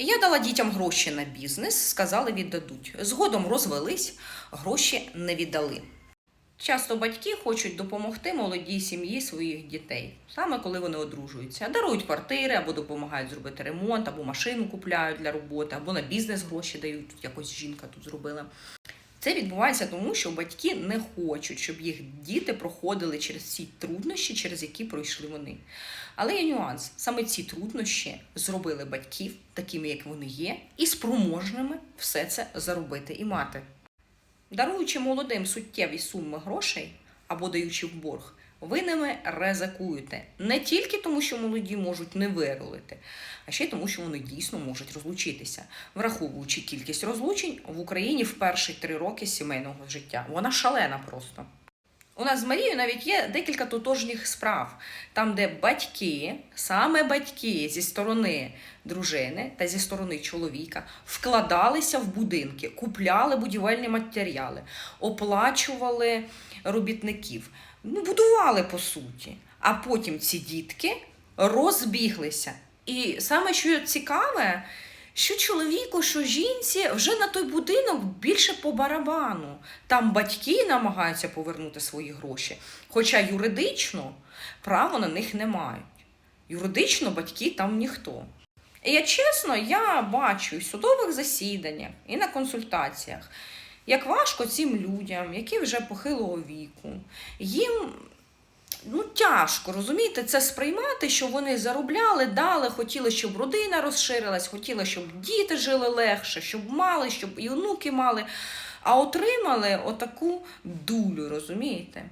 Я дала дітям гроші на бізнес, сказали, віддадуть. Згодом розвелись, гроші не віддали. Часто батьки хочуть допомогти молодій сім'ї своїх дітей, саме коли вони одружуються. Дарують квартири або допомагають зробити ремонт, або машину купляють для роботи, або на бізнес гроші дають. Якось жінка тут зробила. Це відбувається тому, що батьки не хочуть, щоб їх діти проходили через ці труднощі, через які пройшли вони. Але є нюанс: саме ці труднощі зробили батьків такими, як вони є, і спроможними все це заробити і мати. Даруючи молодим суттєві суми грошей або даючи в борг, ви ними ризикуєте не тільки тому, що молоді можуть не вирулити, а ще й тому, що вони дійсно можуть розлучитися, враховуючи кількість розлучень в Україні в перші три роки сімейного життя. Вона шалена просто. У нас з Марією навіть є декілька тотожніх справ, там, де батьки, саме батьки зі сторони дружини та зі сторони чоловіка вкладалися в будинки, купляли будівельні матеріали, оплачували робітників, ну, будували по суті. А потім ці дітки розбіглися. І саме що цікаве, що чоловіку, що жінці вже на той будинок більше по барабану. Там батьки намагаються повернути свої гроші, хоча юридично права на них не мають. Юридично батьки там ніхто. І я чесно, я бачу в судових засіданнях, і на консультаціях, як важко цим людям, які вже похилого віку, їм ну, тяжко, розумієте, це сприймати, що вони заробляли, дали, хотіли, щоб родина розширилась, хотіли, щоб діти жили легше, щоб мали, щоб і онуки мали, а отримали отаку дулю, розумієте?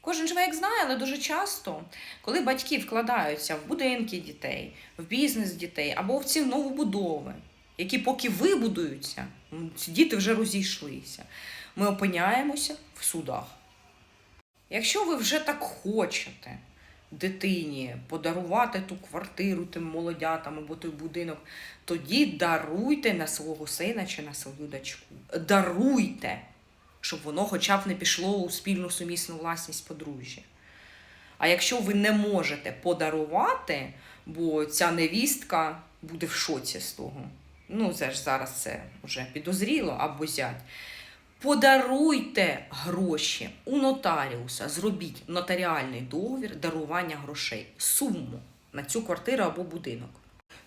Кожен як знає, але дуже часто, коли батьки вкладаються в будинки дітей, в бізнес дітей або в ці новобудови, які поки вибудуються, ці діти вже розійшлися, ми опиняємося в судах. Якщо ви вже так хочете дитині подарувати ту квартиру тим молодятам або той будинок, тоді даруйте на свого сина чи на свою дочку. Даруйте, щоб воно хоча б не пішло у спільну сумісну власність подружжя. А якщо ви не можете подарувати, бо ця невістка буде в шоці з того. Ну, це ж зараз це вже підозріло або зять. Подаруйте гроші у нотаріуса, зробіть нотаріальний договір дарування грошей, суму на цю квартиру або будинок.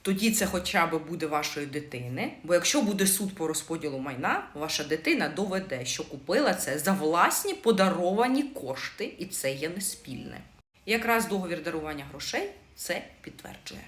Тоді це хоча б буде вашої дитини, бо якщо буде суд по розподілу майна, ваша дитина доведе, що купила це за власні подаровані кошти, і це є не спільне. Якраз договір дарування грошей це підтверджує.